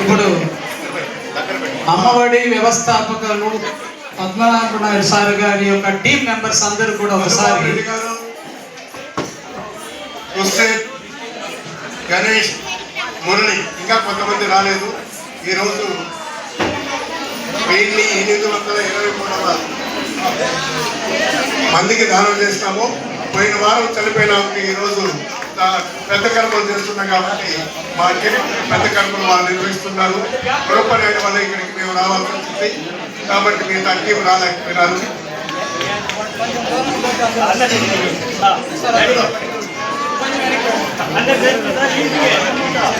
ఇప్పుడు అమ్మఒడి వ్యవస్థాపకులు పద్మనాభ నాయుడు సార్ గారి యొక్క టీం మెంబర్స్ అందరూ కూడా ఒకసారి రెడ్డి గణేష్ మురళి ఇంకా కొంతమంది రాలేదు. ఈరోజు వెయ్యి ఎనిమిది వందల ఇరవై మూడవ మందికి దానం చేస్తాము. పోయిన వారం చనిపోయిన. ఈరోజు పెద్ద కడుపులు చేస్తున్నాం కాబట్టి మా పెద్ద కడుపులు వాళ్ళు నిర్వహిస్తున్నారు. గొడవపడేయడం వల్ల ఇక్కడికి మేము రావాల్సి వచ్చింది. కాబట్టి మీ టీం రాలేకపోయినారు.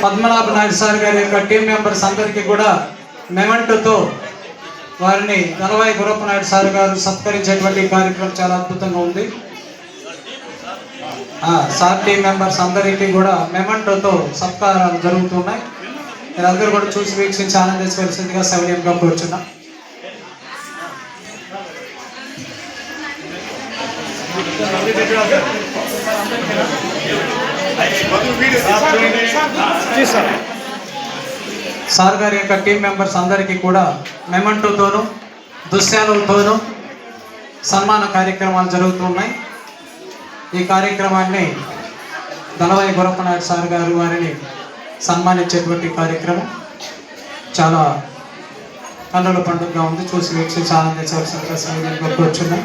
పద్మనాభ నాయుడు సార్ గారి యొక్క టీం మెంబర్స్ అందరికీ కూడా మెమెంటోతో వారిని ధనవాయి గురప్ప నాయుడు సార్ గారు సత్కరించేటువంటి కార్యక్రమం చాలా అద్భుతంగా ఉంది. సార్ టీం మెంబర్స్ అందరికీ కూడా మెమెంటోతో సత్కారాలు జరుగుతున్నాయి. మీరందరూ కూడా చూసి వీక్షించి ఆనందించవలసిందిగా సవినీయంగా కోరుచున్నాం. మొదలు సార్ గారి యొక్క టీం మెంబర్స్ అందరికీ కూడా మెమెంటోతోనూ దుశ్శాలతోనూ సన్మాన కార్యక్రమాలు జరుగుతున్నాయి. ఈ కార్యక్రమాన్ని దళవాయి గురప్ప సార్ గారు వారిని సన్మానించేటువంటి కార్యక్రమం చాలా కన్నుల పండుగగా ఉంది. చూసి వీక్షించి ఆనందించవలసిందిగా సమయంగా కూర్చున్నాం